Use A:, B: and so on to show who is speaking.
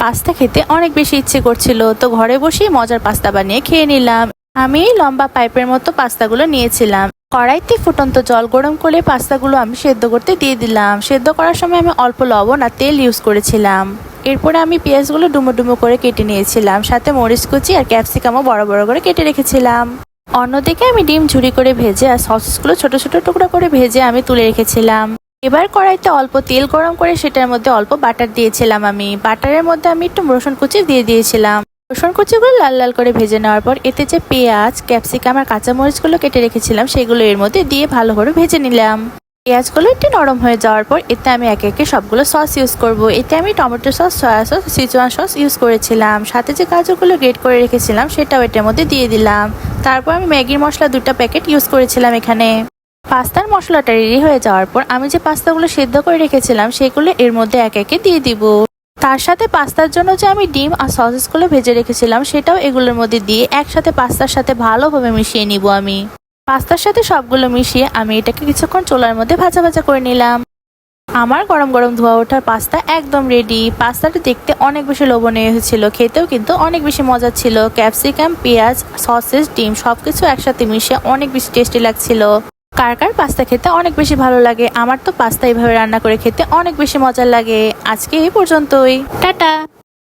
A: Pasta খেতে অনেক বেশি ইচ্ছে করছিল। তো ঘরে বসেই মজার পাস্তা বানিয়ে খেয়ে নিলাম। আমি লম্বা পাইপের মতো পাস্তাগুলো নিয়েছিলাম। কড়াইতে ফুটন্ত জল গরম করে পাস্তাগুলো আমি সেদ্ধ করতে দিয়ে দিলাম। সেদ্ধ করার সময় আমি অল্প লবণ আর তেল ইউজ করেছিলাম। এরপরে আমি পেঁয়াজগুলো ডুমো ডুমো করে কেটে নিয়েছিলাম। সাথে মরিচ কুচি আর ক্যাপসিকামও বড় বড় করে কেটে রেখেছিলাম। অন্যদিকে আমি ডিম ঝুড়ি করে ভেজে আর সসেসগুলো ছোট ছোট টুকরো করে ভেজে আমি তুলে রেখেছিলাম। এবার কড়াইতে অল্প তেল গরম করে সেটার মধ্যে অল্প বাটার দিয়েছিলাম আমি। বাটারের মধ্যে আমি একটু রসুন কুচি দিয়ে দিয়েছিলাম। রসুন কুচিগুলো লাল লাল করে ভেজে নেওয়ার পর এতে যে পেঁয়াজ, ক্যাপসিকাম আর কাঁচামরিচগুলো কেটে রেখেছিলাম, সেগুলো এর মধ্যে দিয়ে ভালো করে ভেজে নিলাম। পেঁয়াজগুলো একটু নরম হয়ে যাওয়ার পর এতে আমি একে একে সবগুলো সস ইউজ করব। এতে আমি tomato sauce soy sauce Szechuan sauce use করেছিলাম। সাথে যে গাজরগুলো গ্রেট করে রেখেছিলাম, সেটাও এটার মধ্যে দিয়ে দিলাম। তারপর আমি ম্যাগির মশলা দুটো প্যাকেট ইউজ করেছিলাম এখানে। পাস্তার মশলাটা রেডি হয়ে যাওয়ার পর আমি যে পাস্তাগুলো সেদ্ধ করে রেখেছিলাম, সেগুলো এর মধ্যে এক একে দিয়ে দিব। তার সাথে পাস্তার জন্য যে আমি ডিম আর সসেসগুলো ভেজে রেখেছিলাম, সেটাও এগুলোর মধ্যে দিয়ে একসাথে পাস্তার সাথে ভালোভাবে মিশিয়ে নিব আমি। পাস্তার সাথে সবগুলো মিশিয়ে আমি এটাকে কিছুক্ষণ চোলার মধ্যে ভাজা ভাজা করে নিলাম। আমার গরম গরম ধোয়া ওঠার পাস্তা একদম রেডি পাস্তাটা দেখতে অনেক বেশি লোভনীয় হয়েছিল, খেতেও কিন্তু অনেক বেশি মজা ছিল। ক্যাপসিকাম, পেঁয়াজ, সসেস, ডিম সবকিছু একসাথে মিশে অনেক বেশি টেস্টি লাগছিল। কার কার পাস্তা খেতে অনেক বেশি ভালো লাগে? আমার তো পাস্তা এইভাবে রান্না করে খেতে অনেক বেশি মজার লাগে। আজকে এই পর্যন্তই। টাটা।